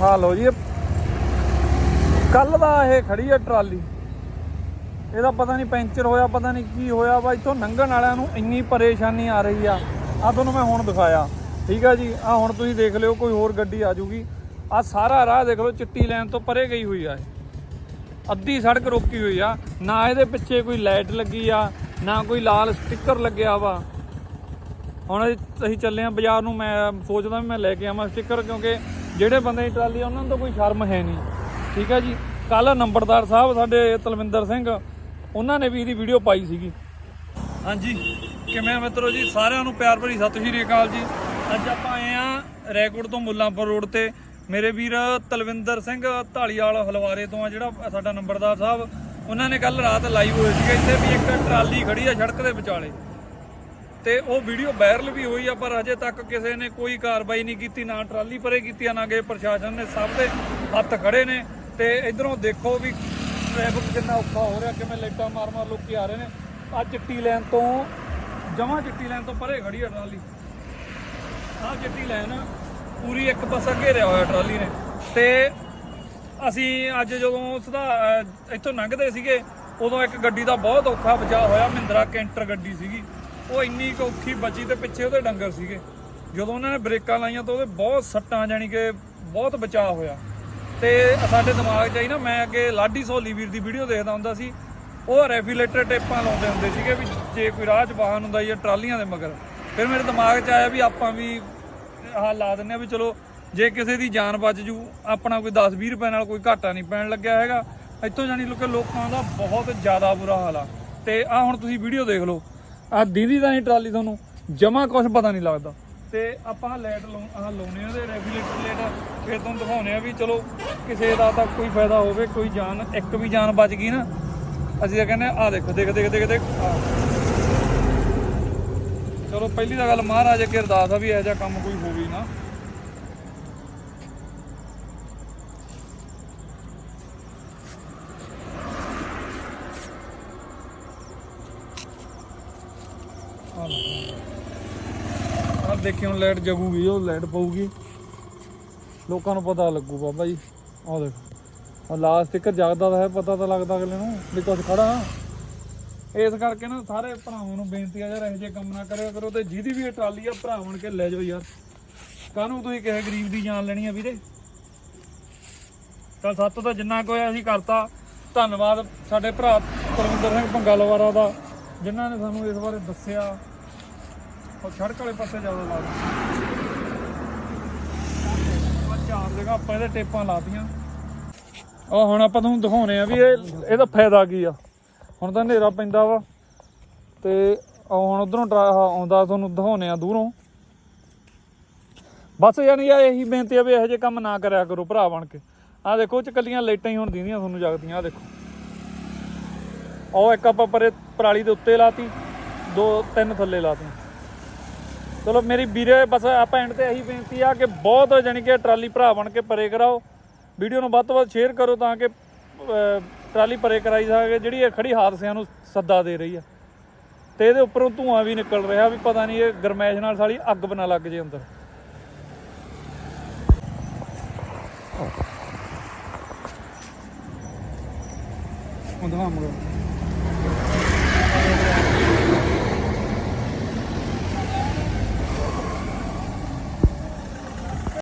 ਹਾਂ ਲਓ ਜੀ। ਕੱਲ ਦਾ ਇਹ ਖੜੀ ਹੈ ਟਰਾਲੀ। ਇਹਦਾ ਪਤਾ ਨਹੀਂ ਪੈਂਚਰ ਹੋਇਆ, ਪਤਾ ਨਹੀਂ ਕੀ ਹੋਇਆ ਵਾ। ਇੱਥੋਂ ਲੰਘਣ ਵਾਲਿਆਂ ਨੂੰ ਇੰਨੀ ਪਰੇਸ਼ਾਨੀ ਆ ਰਹੀ ਆ। ਆ ਤੁਹਾਨੂੰ ਮੈਂ ਹੁਣ ਦਿਖਾਇਆ। ਠੀਕ ਆ ਜੀ। ਆ ਹੁਣ ਤੁਸੀਂ ਦੇਖ ਲਿਓ, ਕੋਈ ਹੋਰ ਗੱਡੀ ਆ ਜੂਗੀ। ਆ ਸਾਰਾ ਰਾਹ ਦੇਖ ਲਓ, ਚਿੱਟੀ ਲਾਈਨ ਤੋਂ ਪਰੇ ਗਈ ਹੋਈ ਆ ਅੱਧੀ ਸੜਕ ਰੋਕੀ ਹੋਈ ਆ। ਨਾ ਇਹਦੇ ਪਿੱਛੇ ਕੋਈ ਲਾਈਟ ਲੱਗੀ ਆ, ਨਾ ਕੋਈ ਲਾਲ ਸਟicker ਲੱਗਿਆ ਵਾ। ਹੁਣ ਅਸੀਂ ਚੱਲੇ ਆ ਬਾਜ਼ਾਰ ਨੂੰ। ਮੈਂ ਸੋਚਦਾ ਵੀ ਮੈਂ ਲੈ ਕੇ ਆਵਾਂ ਸਟicker ਕਿਉਂਕਿ ਜਿਹੜੇ ਬੰਦੇ ਦੀ ਟਰਾਲੀ ਆ, ਉਹਨਾਂ ਨੂੰ ਤਾਂ ਕੋਈ ਸ਼ਰਮ ਹੈ ਨਹੀਂ। ਠੀਕ ਹੈ ਜੀ? ਕੱਲ ਨੰਬਰਦਾਰ ਸਾਹਿਬ ਸਾਡੇ ਤਲਵਿੰਦਰ ਸਿੰਘ, ਉਹਨਾਂ ਨੇ ਵੀ ਇਹਦੀ ਵੀਡੀਓ ਪਾਈ ਸੀਗੀ। ਹਾਂਜੀ। ਕਿਵੇਂ ਆ ਮਿੱਤਰੋ ਜੀ? ਸਾਰਿਆਂ ਨੂੰ ਪਿਆਰ ਭਰੀ ਸਤਿ ਸ਼੍ਰੀ ਅਕਾਲ ਜੀ। ਅੱਜ ਆਪਾਂ ਆਏ ਆ ਰੈਕੋਰਡ ਤੋਂ ਮੁੱਲਾਂਪੁਰ ਰੋਡ ਤੇ। ਮੇਰੇ ਵੀਰ ਤਲਵਿੰਦਰ ਸਿੰਘ ਢਾਲੀਵਾਲ ਹਲਵਾਰੇ ਤੋਂ ਆ, ਜਿਹੜਾ ਸਾਡਾ ਨੰਬਰਦਾਰ ਸਾਹਿਬ, ਉਹਨਾਂ ਨੇ ਕੱਲ ਰਾਤ ਲਾਈਵ ਹੋਏ ਸੀਗੇ। ਇੱਥੇ ਵੀ ਇੱਕ ਟਰਾਲੀ ਖੜੀ ਆ ਸੜਕ ਦੇ ਵਿਚਾਲੇ। ਤੇ ਉਹ ਵੀਡੀਓ ਵਾਇਰਲ ਵੀ ਹੋਈ ਆ, ਪਰ ਅਜੇ ਤੱਕ ਕਿਸੇ ਨੇ ਕੋਈ ਕਾਰਵਾਈ ਨਹੀਂ ਕੀਤੀ, ਨਾ ਟਰਾਲੀ ਪਰੇ ਕੀਤੀ ਆ ਨਾ ਗਏ ਪ੍ਰਸ਼ਾਸਨ ਨੇ, ਸਭ ਦੇ ਹੱਥ ਖੜੇ ਨੇ। ਤੇ ਇਧਰੋਂ ਦੇਖੋ ਵੀ ਟ੍ਰੈਫਿਕ ਕਿੰਨਾ ਔਖਾ ਹੋ ਰਿਹਾ, ਕਿਵੇਂ ਲਾਈਟਾਂ ਮਾਰ ਮਾਰ ਲੋਕੀ ਆ ਰਹੇ ਨੇ। ਆ ਚਿੱਟੀ ਲਾਈਨ ਤੋਂ, ਜਮਾਂ ਚਿੱਟੀ ਲਾਈਨ ਤੋਂ ਪਰੇ ਖੜੀ ਆ ਟਰਾਲੀ। ਆ ਚਿੱਟੀ ਲਾਈਨ ਪੂਰੀ ਇੱਕ ਪਾਸਾ ਘੇਰਿਆ ਹੋਇਆ ਟਰਾਲੀ ਨੇ। ਤੇ ਅਸੀਂ ਅੱਜ ਜਦੋਂ ਸਦਾ ਇੱਥੋਂ ਲੰਘਦੇ ਸੀਗੇ, ਉਦੋਂ ਇੱਕ ਗੱਡੀ ਦਾ ਬਹੁਤ ਔਖਾ ਬਚਾਅ ਹੋਇਆ, ਮਹਿੰਦਰਾ ਕੈਂਟਰ ਗੱਡੀ ਸੀਗੀ। ਉਹ ਇੰਨੀ ਕੁ ਔਖੀ ਬਚੀ ਤੇ ਪਿੱਛੇ ਉਹਦੇ ਡੰਗਰ ਸੀਗੇ। ਜਦੋਂ ਉਹਨਾਂ ਨੇ ਬ੍ਰੇਕਾਂ ਲਾਈਆਂ ਤਾਂ ਉਹਦੇ ਬਹੁਤ ਸੱਟਾਂ ਜਾਣੀ ਕਿ ਬਹੁਤ ਬਚਾਅ ਹੋਇਆ। ਤੇ ਸਾਡੇ ਦਿਮਾਗ 'ਚ ਆਈ ਨਾ, ਮੈਂ ਅੱਗੇ ਲਾਡੀ ਸੋਲੀ ਵੀਰ ਦੀ ਵੀਡੀਓ ਦੇਖਦਾ ਹੁੰਦਾ ਸੀ। ਉਹ ਰੈਫੀਲੇਟਰ ਟੇਪਾਂ ਲਾਉਂਦੇ ਹੁੰਦੇ ਸੀਗੇ ਵੀ ਜੇ ਕੋਈ ਰਾਹ 'ਚ ਵਾਹਨ ਹੁੰਦਾ ਜਾਂ ਟਰਾਲੀਆਂ ਦੇ ਮਗਰ। ਫਿਰ ਮੇਰੇ ਦਿਮਾਗ 'ਚ ਆਇਆ ਵੀ ਆਪਾਂ ਵੀ ਆਹ ਲਾ ਦਿੰਨੇ ਆ ਵੀ ਚਲੋ, ਜੇ ਕਿਸੇ ਦੀ ਜਾਨ ਬਚ ਜੂ, ਆਪਣਾ ਕੋਈ 10 20 ਰੁਪਏ ਨਾਲ ਕੋਈ ਘਾਟਾ ਨਹੀਂ ਪੈਣ ਲੱਗਿਆ ਹੈਗਾ। ਇੱਥੋਂ ਜਾਣੀ ਲੋਕਾਂ ਲੋਕਾਂ ਦਾ ਬਹੁਤ ਜ਼ਿਆਦਾ ਬੁਰਾ ਹਾਲ ਆ। ਤੇ ਆ ਹੁਣ ਤੁਸੀਂ ਵੀਡੀਓ ਦੇਖ ਲਓ ਆ ਦੀਦੀ ਦਾ ਨਹੀਂ, ਟਰਾਲੀ ਤੁਹਾਨੂੰ, ਜਮਾ ਕੁਝ ਪਤਾ ਨਹੀਂ ਲੱਗਦਾ। ਤੇ ਆਪਾਂ ਲਾਈਟ ਆਹ ਲਾਉਨੇ ਆ ਤੇ ਰੈਗੂਲੇਟਰ ਲਾਈਟ ਫਿਰ ਤੁਹਾਨੂੰ ਦਿਖਾਉਨੇ ਆ ਵੀ ਚਲੋ ਕਿਸੇ ਦਾ ਤਾਂ ਕੋਈ ਫਾਇਦਾ ਹੋਵੇ, ਕੋਈ ਜਾਨ, ਇੱਕ ਵੀ ਜਾਨ ਬਚ ਗਈ ਨਾ, ਅਸੀਂ ਤਾਂ ਕਹਿੰਦੇ ਆ ਦੇਖੋ, ਦੇਖ ਦੇਖ ਦੇਖ ਦੇਖ ਚਲੋ, ਪਹਿਲੀ ਤਾਂ ਗੱਲ ਮਹਾਰਾਜ ਅੱਗੇ ਅਰਦਾਸ ਆ ਵੀ ਇਹੋ ਜਿਹਾ ਕੰਮ ਕੋਈ ਹੋਵੇ ਨਾ। ਆ ਦੇਖੀ ਹੁਣ ਲਾਈਟ ਜਗੂਗੀ, ਉਹ ਲਾਈਟ ਪਊਗੀ। ਲੋਕਾਂ ਨੂੰ ਪਤਾ ਲੱਗੂ ਬਾਬਾ ਜੀ ਆਹ ਦੇਖੋ। ਆ ਲਾਸਟ ਇੱਕ ਜਗਦਾ ਤਾਂ ਹੈ, ਪਤਾ ਤਾਂ ਲੱਗਦਾ ਅਗਲੇ ਨੂੰ ਵੀ ਕੁਝ ਖੜਾ ਇਸ ਕਰਕੇ ਨਾ ਸਾਰੇ ਭਰਾਵਾਂ ਨੂੰ ਬੇਨਤੀ ਆ ਯਾਰ, ਇਹੋ ਜਿਹੇ ਕੰਮ ਨਾ ਕਰਿਆ ਕਰੋ ਤੇ ਜਿਹਦੀ ਵੀ ਇਹ ਟਰਾਲੀ ਆ, ਭਰਾ ਕੇ ਲੈ ਜਾਓ ਯਾਰ। ਕਾਹਨੂੰ ਤੁਸੀਂ ਕਿਸੇ ਗਰੀਬ ਦੀ ਜਾਨ ਲੈਣੀ ਆ ਵੀਰੇ? ਚਲ ਸੱਤ ਤਾਂ ਜਿੰਨਾ ਕੁ ਅਸੀਂ ਕਰਤਾ। ਧੰਨਵਾਦ ਸਾਡੇ ਭਰਾ ਪਰਮਿੰਦਰ ਸਿੰਘ ਭੰਗਾਲਵਾਰਾ ਦਾ। ਜਿਨ੍ਹਾਂ ਨੇ ਸਾਨੂੰ ਇਸ ਬਾਰੇ ਦੱਸਿਆ, ਉਹ ਸੜਕ ਵਾਲੇ ਪਾਸੇ ਜ਼ਿਆਦਾ ਲਾ ਦਿੱਤਾ। ਚਾਰ ਜਗ੍ਹਾ ਆਪਾਂ ਇਹਦੇ ਟੇਪਾਂ ਲਾਤੀਆਂ ਉਹ ਹੁਣ ਆਪਾਂ ਤੁਹਾਨੂੰ ਦਿਖਾਉਣੇ ਆ ਵੀ ਇਹ ਇਹਦਾ ਫਾਇਦਾ ਕੀ ਆ। ਹੁਣ ਤਾਂ ਹਨੇਰਾ ਪੈਂਦਾ ਵਾ। ਤੇ ਉਹ ਹੁਣ ਉਧਰੋਂ ਆਉਂਦਾ, ਤੁਹਾਨੂੰ ਦਿਖਾਉਣੇ ਆ ਦੂਰੋਂ। ਬਸ ਯਾਨੀ ਆ ਇਹੀ ਬੇਨਤੀ ਆ ਵੀ ਇਹੋ ਜਿਹੇ ਕੰਮ ਨਾ ਕਰਿਆ ਕਰੋ ਭਰਾ ਬਣ ਕੇ। ਆ ਦੇਖੋ ਚ ਕੱਲੀਆਂ ਲਾਈਟਾਂ ਹੀ ਹੁਣ ਦਿੰਦੀਆਂ, ਤੁਹਾਨੂੰ ਜਗਦੀਆਂ ਆ ਦੇਖੋ। ਉਹ ਇੱਕ ਆਪਾਂ ਪਰੇ ਪਰਾਲੀ ਦੇ ਉੱਤੇ ਲਾਤੀ, ਦੋ, ਤਿੰਨ ਥੱਲੇ ਲਾਤੀਆਂ ਚਲੋ ਮੇਰੀ ਵੀਰੇ, ਬਸ ਆਪਾਂ ਐਂਡ ਤੇ ਇਹੀ ਬੇਨਤੀ ਆ ਕਿ ਬਹੁਤ ਜਾਣੀ ਕਿ ਟਰਾਲੀ ਭਰਾ ਬਣ ਕੇ ਪਰੇ ਕਰਾਓ। ਵੀਡੀਓ ਨੂੰ ਵੱਧ ਤੋਂ ਵੱਧ ਸ਼ੇਅਰ ਕਰੋ ਤਾਂ ਕਿ ਟਰਾਲੀ ਪਰੇ ਕਰਾਈ ਜਾਵੇ, ਜਿਹੜੀ ਇਹ ਖੜੀ ਹਾਦਸਿਆਂ ਨੂੰ ਸੱਦਾ ਦੇ ਰਹੀ ਆ। ਤੇ ਇਹਦੇ ਉੱਪਰੋਂ ਧੂਆਂ ਵੀ ਨਿਕਲ ਰਿਹਾ ਵੀ ਪਤਾ ਨਹੀਂ ਇਹ ਗਰਮੈਸ਼ ਨਾਲ ਸਾਲੀ ਅੱਗ ਬਣਾ ਲੱਗ ਜੇ ਅੰਦਰ। ਉਹ ਮਗਰ